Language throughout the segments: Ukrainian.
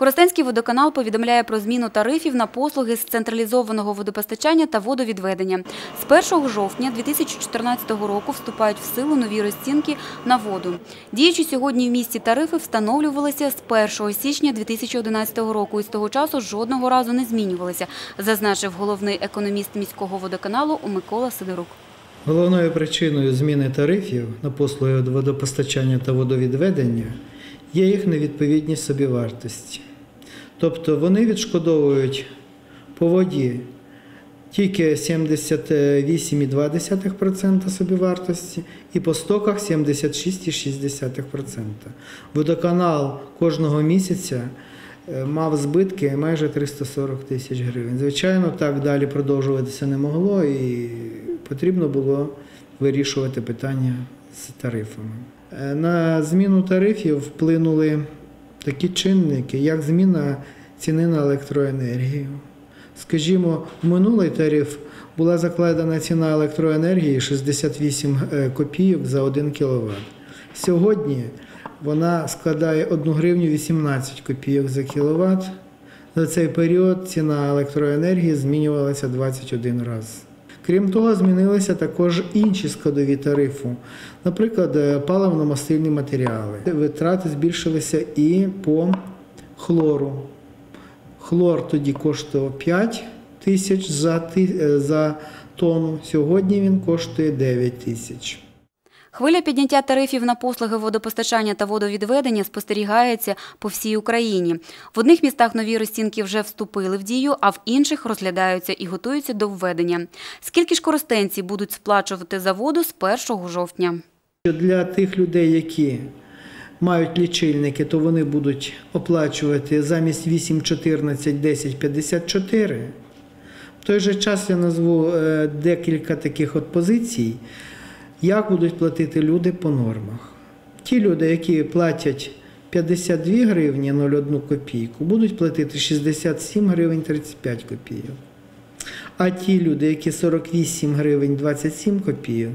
Коростенський водоканал повідомляє про зміну тарифів на послуги з централізованого водопостачання та водовідведення. З 1 жовтня 2014 року вступають в силу нові розцінки на воду. Діючі сьогодні в місті тарифи встановлювалися з 1 січня 2011 року і з того часу жодного разу не змінювалися, зазначив головний економіст міського водоканалу Микола Сидорук. Головною причиною зміни тарифів на послуги водопостачання та водовідведення є їх невідповідність собівартості. Тобто вони відшкодовують по воді тільки 78,2% собівартості і по стоках 76,6%. Водоканал кожного місяця е, мав збитки майже 340 тисяч гривень. Звичайно, так далі продовжуватися не могло і потрібно було вирішувати питання з тарифами. Е, На зміну тарифів вплинули такі чинники, як зміна ціни на електроенергію. Скажімо, в минулий тариф була закладена ціна електроенергії 68 е, копійок за 1 кВт. Сьогодні вона складає 1 гривню 18 копійок за кіловат. За цей період ціна електроенергії змінювалася 21 раз. Крім того, змінилися також інші складові тарифу, наприклад, е, паливно-мастильні матеріали. Витрати збільшилися і по хлору. Хлор тоді коштував 5 тисяч е, за тонну, сьогодні він коштує 9 тисяч. Хвиля підняття тарифів на послуги водопостачання та водовідведення спостерігається по всій Україні. В одних містах нові розцінки вже вступили в дію, а в інших розглядаються і готуються до введення. Скільки ж користенці будуть сплачувати за воду з 1 жовтня? Для тих людей, які мають лічильники, то вони будуть оплачувати замість 8,14 10,54. В той же час я назву е, декілька таких от позицій, як будуть платити люди по нормах. Ті люди, які платять 52 гривні 0,1 копійку, будуть платити 67 гривень 35 копійок. А ті люди, які 48 гривень 27 копійок,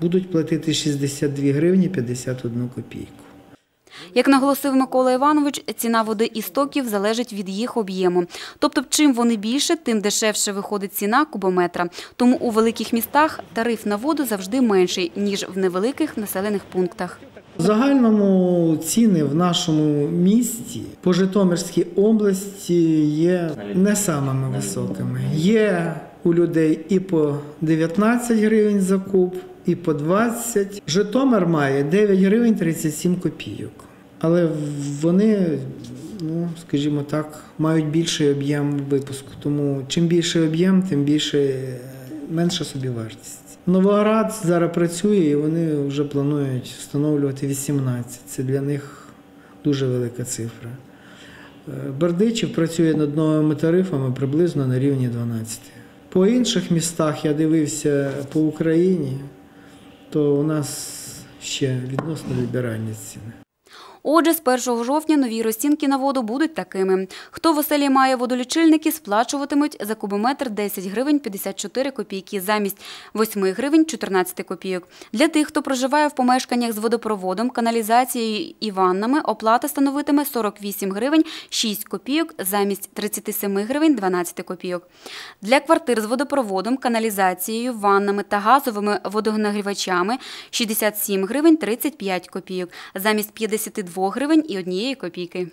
будуть платити 62 гривні 51 копійку. Як наголосив Микола Іванович, ціна води і стоків залежить від їх об'єму. Тобто, чим вони більше, тим дешевше виходить ціна кубометра. Тому у великих містах тариф на воду завжди менший, ніж в невеликих населених пунктах. В загальному ціни в нашому місті по Житомирській області є не самими високими. Є у людей і по 19 гривень за куб, і по 20. Житомир має 9 гривень 37 копійок. Але вони, ну скажімо так, мають більший об'єм випуску. Тому чим більший об'єм, тим більше менша собівартість. Новоград зараз працює і вони вже планують встановлювати 18. Це для них дуже велика цифра. Е, Бердичів працює над новими тарифами приблизно на рівні 12. По інших містах я дивився по Україні, то у нас ще відносно ліберальні ціни. Отже, з 1 жовтня нові розцінки на воду будуть такими. Хто в оселі має водолічильники, сплачуватимуть за кубометр 10 гривень 54 копійки замість 8 гривень 14 копійок. Для тих, хто проживає в помешканнях з водопроводом, каналізацією і ваннами, оплата становитиме 48 гривень 6 копійок замість 37 гривень 12 копійок. Для квартир з водопроводом, каналізацією, ваннами та газовими водонагрівачами 67 гривень 35 копійок замість 52 гривень і 1 копійки.